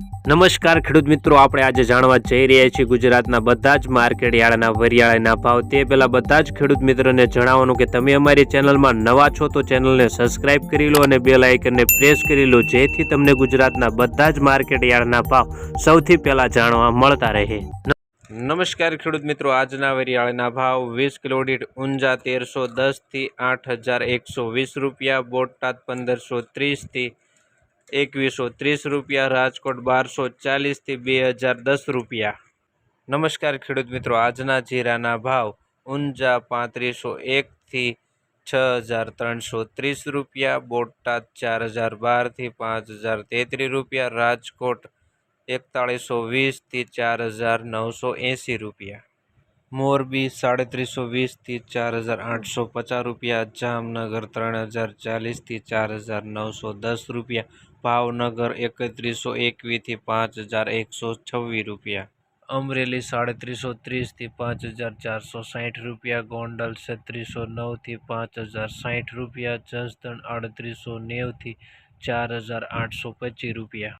નમસ્કાર ખેડૂત મિત્રો, આપણે આજે જાણવા જઈ રહ્યા છીએ ગુજરાતના બધા જ માર્કેટ વરિયાળાના ભાવ. તે પહેલાં બધા જ ખેડૂત મિત્રોને જણાવવાનું કે તમે અમારી ચેનલમાં નવા છો તો ચેનલને સબસ્ક્રાઇબ કરી લો અને બેલ આઇકનને પ્રેસ કરી લો, જેથી તમને ગુજરાતના બધા જ માર્કેટ યાર્ડના ભાવ સૌથી પહેલાં જાણવા મળતા રહે. નમસ્કાર ખેડૂત મિત્રો, આજના વરિયાળાના ભાવ વીસ કિલો દીઠ ઊંઝા તેરસો દસથી આઠ હજાર એકસો વીસ રૂપિયા, બોટાદ પંદરસો ત્રીસથી એકવીસો ત્રીસ રૂપિયા, રાજકોટ બારસો ચાલીસથી બે હજાર દસ રૂપિયા. નમસ્કાર ખેડૂત મિત્રો, આજના જીરાના ભાવ ઊંઝા પાંત્રીસો એકથી છ હજાર ત્રણસો ત્રીસ રૂપિયા, બોટાદ ચાર હજાર બારથી પાંચ હજાર તેત્રીસ રૂપિયા, રાજકોટ એકતાળીસો વીસથી ચાર હજાર નવસો એંસી રૂપિયા. મોરબી સાડત્રીસો વીસથી ચાર હજાર આઠસો પચાસ રૂપિયા, જામનગર ત્રણ હજાર ચાલીસથી ચાર હજાર નવસો દસ રૂપિયા, ભાવનગર એકત્રીસો એકવીસથી પાંચ હજાર એકસો છવ્વીસ રૂપિયા. અમરેલી સાડત્રીસો ત્રીસથી પાંચ હજાર ચારસો સાઠ રૂપિયા, ગોંડલ છત્રીસો નવથી પાંચ હજાર સાઠ રૂપિયા, જસદણ આડત્રીસો નેવથી ચાર હજાર આઠસો પચીસ રૂપિયા.